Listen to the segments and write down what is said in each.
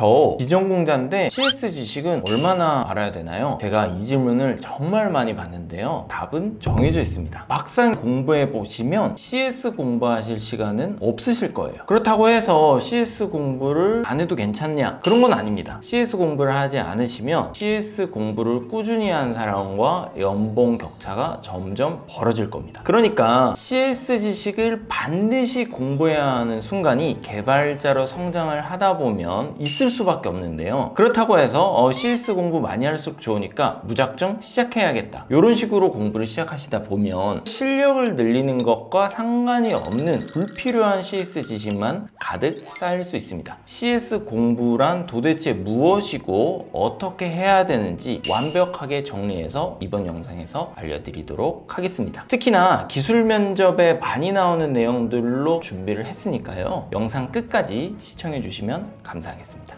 저 비전공자인데 CS 지식은 얼마나 알아야 되나요? 제가 이 질문을 정말 많이 받는데요. 답은 정해져 있습니다. 막상 공부해 보시면 CS 공부하실 시간은 없으실 거예요. 그렇다고 해서 CS 공부를 안 해도 괜찮냐? 그런 건 아닙니다. CS 공부를 하지 않으시면 CS 공부를 꾸준히 한 사람과 연봉 격차가 점점 벌어질 겁니다. 그러니까 CS 지식을 반드시 공부해야 하는 순간이 개발자로 성장을 하다 보면 있을 수밖에 없는데요. 그렇다고 해서 어, CS 공부 많이 할수록 좋으니까 무작정 시작해야겠다. 이런 식으로 공부를 시작하시다 보면 실력을 늘리는 것과 상관이 없는 불필요한 CS 지식만 가득 쌓일 수 있습니다. CS 공부란 도대체 무엇이고 어떻게 해야 되는지 완벽하게 정리해서 이번 영상에서 알려드리도록 하겠습니다. 특히나 기술 면접에 많이 나오는 내용들로 준비를 했으니까요. 영상 끝까지 시청해 주시면 감사하겠습니다.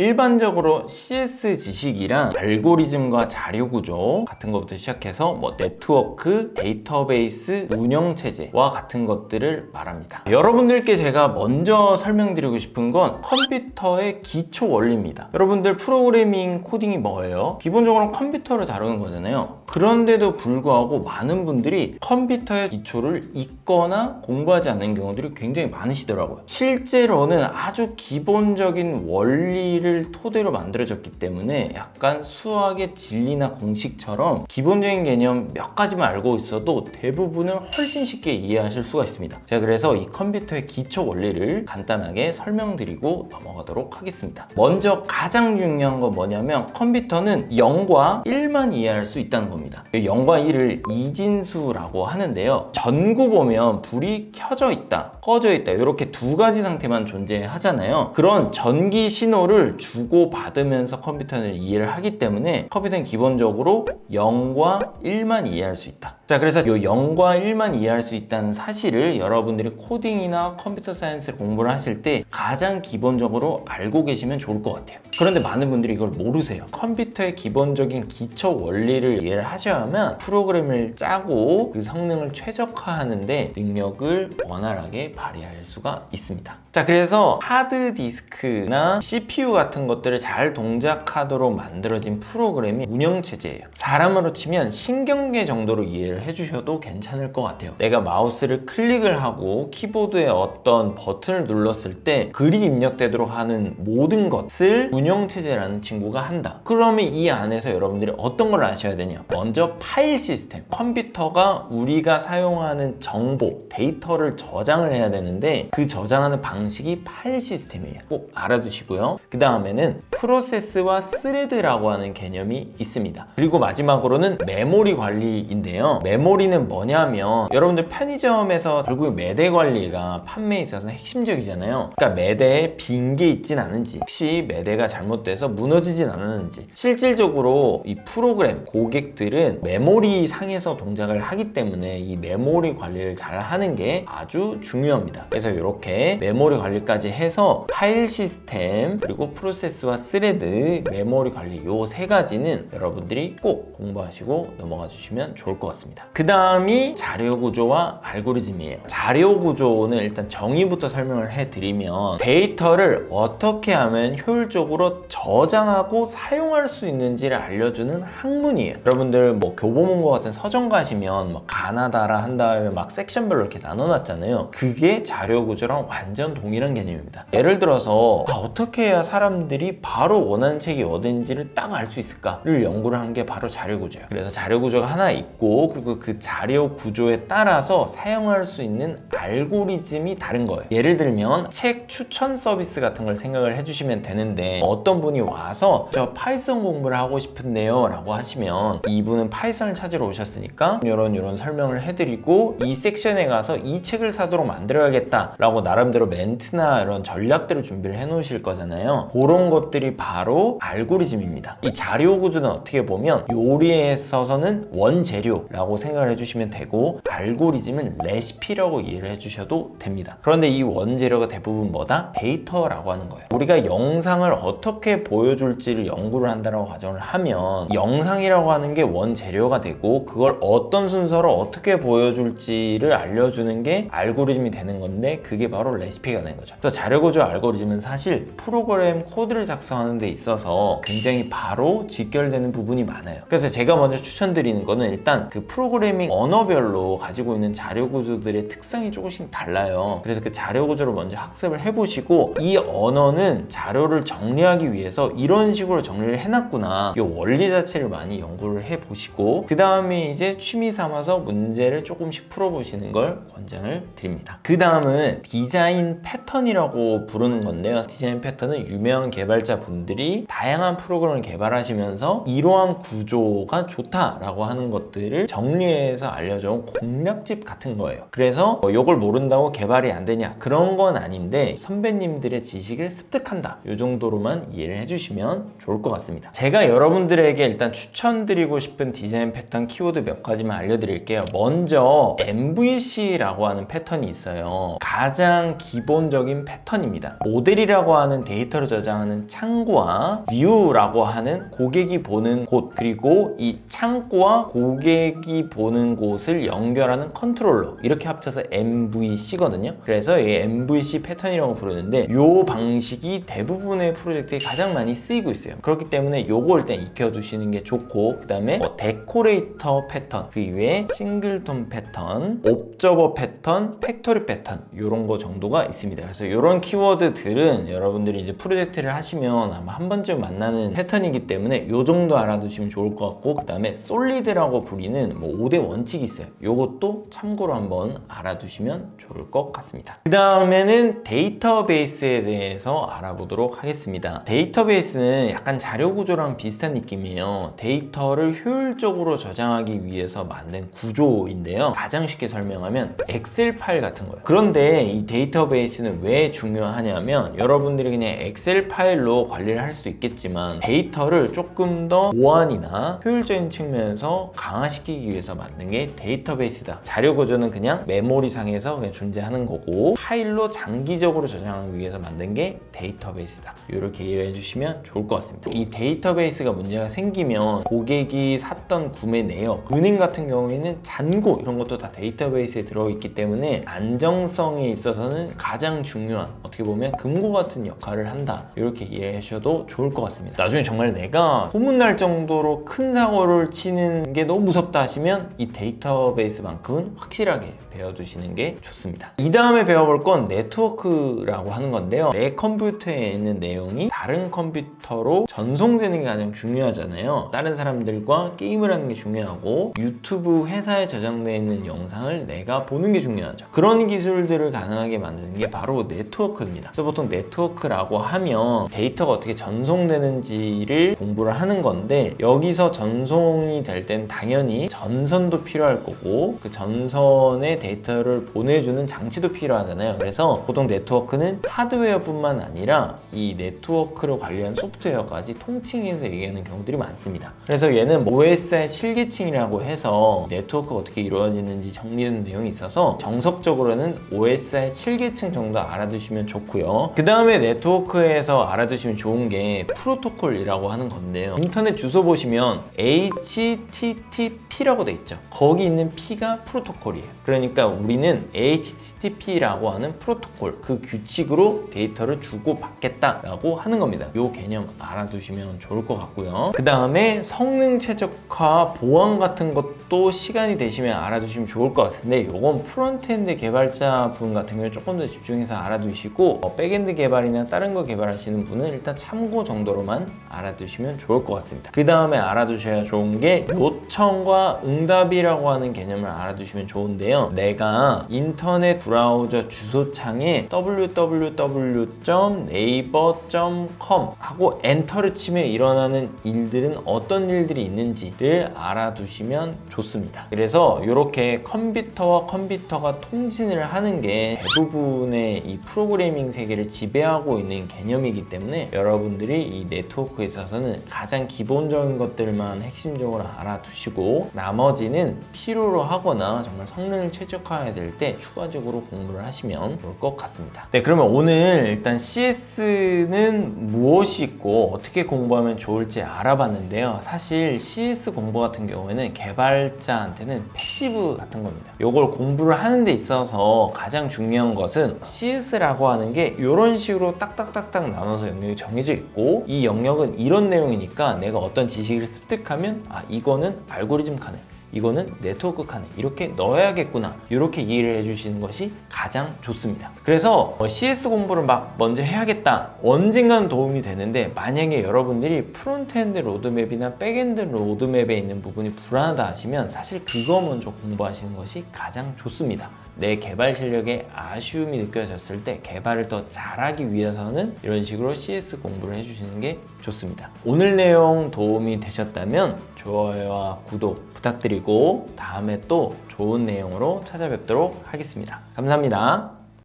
일반적으로 CS 지식이란 알고리즘과 자료 구조 같은 것부터 시작해서 뭐 네트워크, 데이터베이스, 운영 체제와 같은 것들을 말합니다. 여러분들께 제가 먼저 설명드리고 싶은 건 컴퓨터의 기초 원리입니다. 여러분들 프로그래밍 코딩이 뭐예요? 기본적으로 컴퓨터를 다루는 거잖아요. 그런데도 불구하고 많은 분들이 컴퓨터의 기초를 읽거나 공부하지 않는 경우들이 굉장히 많으시더라고요. 실제로는 아주 기본적인 원리를 토대로 만들어졌기 때문에 약간 수학의 진리나 공식처럼 기본적인 개념 몇 가지만 알고 있어도 대부분을 훨씬 쉽게 이해하실 수가 있습니다. 제가 그래서 이 컴퓨터의 기초 원리를 간단하게 설명드리고 넘어가도록 하겠습니다. 먼저 가장 중요한 건 뭐냐면 컴퓨터는 0과 1만 이해할 수 있다는 겁니다. 0과 1을 이진수라고 하는데요. 전구 보면 불이 켜져 있다, 꺼져 있다 이렇게 두 가지 상태만 존재하잖아요. 그런 전기 신호를 주고 받으면서 컴퓨터는 이해를 하기 때문에 컴퓨터는 기본적으로 0과 1만 이해할 수 있다. 자, 그래서 이 0과 1만 이해할 수 있다는 사실을 여러분들이 코딩이나 컴퓨터 사이언스를 공부를 하실 때 가장 기본적으로 알고 계시면 좋을 것 같아요. 그런데 많은 분들이 이걸 모르세요. 컴퓨터의 기본적인 기초 원리를 이해를 하셔야만 프로그램을 짜고 그 성능을 최적화하는데 능력을 원활하게 발휘할 수가 있습니다. 자, 그래서 하드 디스크나 CPU 같은 것들을 잘 동작하도록 만들어진 프로그램이 운영체제예요. 사람으로 치면 신경계 정도로 이해를 해주셔도 괜찮을 것 같아요. 내가 마우스를 클릭을 하고 키보드에 어떤 버튼을 눌렀을 때 글이 입력되도록 하는 모든 것을 운영체제라는 친구가 한다. 그러면 이 안에서 여러분들이 어떤 걸 아셔야 되냐? 먼저 파일 시스템. 컴퓨터가 우리가 사용하는 정보, 데이터를 저장을 해야 되는데 그 저장하는 방식이 파일 시스템이에요. 꼭 알아두시고요. 그 다음에는 프로세스와 스레드라고 하는 개념이 있습니다. 그리고 마지막으로는 메모리 관리인데요. 메모리는 뭐냐면 여러분들 편의점에서 결국 매대 관리가 판매에 있어서 핵심적이잖아요. 그러니까 매대에 빈 게 있진 않은지 혹시 매대가 잘못돼서 무너지진 않았는지 실질적으로 이 프로그램 고객들은 메모리 상에서 동작을 하기 때문에 이 메모리 관리를 잘 하는 게 아주 중요 합니다. 그래서 이렇게 메모리 관리까지 해서 파일 시스템 그리고 프로세스와 스레드 메모리 관리 요 세 가지는 여러분들이 꼭 공부하시고 넘어가 주시면 좋을 것 같습니다. 그 다음이 자료 구조와 알고리즘이에요. 자료 구조는 일단 정의부터 설명을 해드리면 데이터를 어떻게 하면 효율적으로 저장하고 사용할 수 있는지를 알려주는 학문이에요. 여러분들 뭐 교보문고 같은 서점 가시면 뭐 가나다라 한 다음에 막 섹션별로 이렇게 나눠놨잖아요. 그게 자료 구조랑 완전 동일한 개념입니다. 예를 들어서 아, 어떻게 해야 사람들이 바로 원하는 책이 어딘지를 딱 알 수 있을까를 연구를 한 게 바로 자료 구조예요. 그래서 자료 구조가 하나 있고 그리고 그 자료 구조에 따라서 사용할 수 있는 알고리즘이 다른 거예요. 예를 들면 책 추천 서비스 같은 걸 생각을 해주시면 되는데 어떤 분이 와서 저 파이썬 공부를 하고 싶은데요 라고 하시면 이분은 파이썬을 찾으러 오셨으니까 이런 이런 설명을 해드리고 이 섹션에 가서 이 책을 사도록 만들 어야겠다 라고 나름대로 멘트나 이런 전략들을 준비를 해 놓으실 거잖아요. 그런 것들이 바로 알고리즘입니다. 이 자료 구조는 어떻게 보면 요리에 있어서는 원재료라고 생각을 해주시면 되고 알고리즘은 레시피라고 이해를 해주셔도 됩니다. 그런데 이 원재료가 대부분 뭐다? 데이터라고 하는 거예요. 우리가 영상을 어떻게 보여줄지를 연구를 한다고 가정을 하면 영상이라고 하는 게 원재료가 되고 그걸 어떤 순서로 어떻게 보여줄지를 알려주는 게 알고리즘이 되는 건데 그게 바로 레시피가 된 거죠. 그래서 자료 구조 알고리즘은 사실 프로그램 코드를 작성하는 데 있어서 굉장히 바로 직결되는 부분이 많아요. 그래서 제가 먼저 추천드리는 거는 일단 그 프로그래밍 언어별로 가지고 있는 자료 구조들의 특성이 조금씩 달라요. 그래서 그 자료 구조를 먼저 학습을 해보시고 이 언어는 자료를 정리하기 위해서 이런 식으로 정리를 해놨구나. 이 원리 자체를 많이 연구를 해보시고 그 다음에 이제 취미 삼아서 문제를 조금씩 풀어보시는 걸 권장을 드립니다. 그 다음은 디자인 패턴이라고 부르는 건데요. 디자인 패턴은 유명한 개발자 분들이 다양한 프로그램을 개발하시면서 이러한 구조가 좋다라고 하는 것들을 정리해서 알려준 공략집 같은 거예요. 그래서 뭐 이걸 모른다고 개발이 안 되냐 그런 건 아닌데 선배님들의 지식을 습득한다 이 정도로만 이해를 해주시면 좋을 것 같습니다. 제가 여러분들에게 일단 추천드리고 싶은 디자인 패턴 키워드 몇 가지만 알려드릴게요. 먼저 MVC라고 하는 패턴이 있어요. 가장 기본적인 패턴입니다. 모델이라고 하는 데이터를 저장하는 창고와 뷰라고 하는 고객이 보는 곳 그리고 이 창고와 고객이 보는 곳을 연결하는 컨트롤러 이렇게 합쳐서 MVC거든요. 그래서 이 MVC 패턴이라고 부르는데 이 방식이 대부분의 프로젝트에 가장 많이 쓰이고 있어요. 그렇기 때문에 요거 일단 익혀두시는 게 좋고 그 다음에 뭐 데코레이터 패턴 그 이외에 싱글톤 패턴, 옵저버 패턴, 팩토리 패턴 이런 거 정도가 있습니다. 그래서 이런 키워드들은 여러분들이 이제 프로젝트를 하시면 아마 한 번쯤 만나는 패턴이기 때문에 이 정도 알아두시면 좋을 것 같고 그 다음에 솔리드라고 불리는 뭐 5대 원칙이 있어요. 이것도 참고로 한번 알아두시면 좋을 것 같습니다. 그 다음에는 데이터베이스에 대해서 알아보도록 하겠습니다. 데이터베이스는 약간 자료 구조랑 비슷한 느낌이에요. 데이터를 효율적으로 저장하기 위해서 만든 구조인데요. 가장 쉽게 설명하면 엑셀 파일 같은 거예요. 그런데 이 데이터베이스는 왜 중요하냐면 여러분들이 그냥 엑셀 파일로 관리를 할 수도 있겠지만 데이터를 조금 더 보안이나 효율적인 측면에서 강화시키기 위해서 만든 게 데이터베이스다. 자료 구조는 그냥 메모리 상에서 그냥 존재하는 거고 파일로 장기적으로 저장하기 위해서 만든 게 데이터베이스다. 이렇게 이해해 주시면 좋을 것 같습니다. 이 데이터베이스가 문제가 생기면 고객이 샀던 구매 내역, 은행 같은 경우에는 잔고 이런 것도 다 데이터베이스에 들어있기 때문에 안 정성에 있어서는 가장 중요한 어떻게 보면 금고 같은 역할을 한다. 이렇게 이해해 주셔도 좋을 것 같습니다. 나중에 정말 내가 소문날 정도로 큰 사고를 치는 게 너무 무섭다 하시면 이 데이터베이스만큼은 확실하게 배워두시는 게 좋습니다. 이 다음에 배워볼 건 네트워크라고 하는 건데요. 내 컴퓨터에 있는 내용이 다른 컴퓨터로 전송되는 게 가장 중요하잖아요. 다른 사람들과 게임을 하는 게 중요하고 유튜브 회사에 저장되어 있는 영상을 내가 보는 게 중요하죠. 그런 기술들을 가능하게 만드는 게 바로 네트워크입니다. 그래서 보통 네트워크라고 하면 데이터가 어떻게 전송되는지를 공부를 하는 건데 여기서 전송이 될 땐 당연히 전선도 필요할 거고 그 전선에 데이터를 보내주는 장치도 필요하잖아요. 그래서 보통 네트워크는 하드웨어뿐만 아니라 이 네트워크를 관리한 소프트웨어까지 통칭해서 얘기하는 경우들이 많습니다. 그래서 얘는 OSI 7계층이라고 해서 네트워크가 어떻게 이루어지는지 정리되는 내용이 있어서 정석적으로는 OSI 7계층 정도 알아두시면 좋고요. 그 다음에 네트워크에서 알아두시면 좋은 게 프로토콜이라고 하는 건데요. 인터넷 주소 보시면 HTTP라고 돼 있죠. 거기 있는 P가 프로토콜이에요. 그러니까 우리는 HTTP라고 하는 프로토콜 그 규칙으로 데이터를 주고 받겠다라고 하는 겁니다. 이 개념 알아두시면 좋을 것 같고요. 그 다음에 성능 최적화 보안 같은 것도 시간이 되시면 알아두시면 좋을 것 같은데 이건 프론트엔드 개발 자 분 같은 경우에 조금 더 집중해서 알아두시고 어, 백엔드 개발이나 다른 거 개발하시는 분은 일단 참고 정도로만 알아두시면 좋을 것 같습니다. 그 다음에 알아두셔야 좋은 게 요청과 응답이라고 하는 개념을 알아두시면 좋은데요. 내가 인터넷 브라우저 주소창에 www.naver.com 하고 엔터를 치면 일어나는 일들은 어떤 일들이 있는지를 알아두시면 좋습니다. 그래서 이렇게 컴퓨터와 컴퓨터가 통신을 하는 게 대부분의 이 프로그래밍 세계를 지배하고 있는 개념이기 때문에 여러분들이 이 네트워크에 있어서는 가장 기본적인 것들만 핵심적으로 알아두시고 나머지는 필요로 하거나 정말 성능을 최적화해야 될 때 추가적으로 공부를 하시면 좋을 것 같습니다. 네, 그러면 오늘 일단 CS는 무엇이 있고 어떻게 공부하면 좋을지 알아봤는데요. 사실 CS 공부 같은 경우에는 개발자한테는 패시브 같은 겁니다. 이걸 공부를 하는 데 있어서 가장 중요한 것은 CS라고 하는 게 이런 식으로 딱딱딱딱 나눠서 영역이 정해져 있고 이 영역은 이런 내용이니까 내가 어떤 지식을 습득하면 아 이거는 알고리즘 칸에 이거는 네트워크 칸에 이렇게 넣어야겠구나 이렇게 이해를 해주시는 것이 가장 좋습니다. 그래서 어, CS 공부를 막 먼저 해야겠다 언젠가는 도움이 되는데 만약에 여러분들이 프론트엔드 로드맵이나 백엔드 로드맵에 있는 부분이 불안하다 하시면 사실 그거 먼저 공부하시는 것이 가장 좋습니다 내 개발 실력에 아쉬움이 느껴졌을 때 개발을 더 잘하기 위해서는 이런 식으로 CS 공부를 해주시는 게 좋습니다. 오늘 내용 도움이 되셨다면 좋아요와 구독 부탁드리고 다음에 또 좋은 내용으로 찾아뵙도록 하겠습니다. 감사합니다.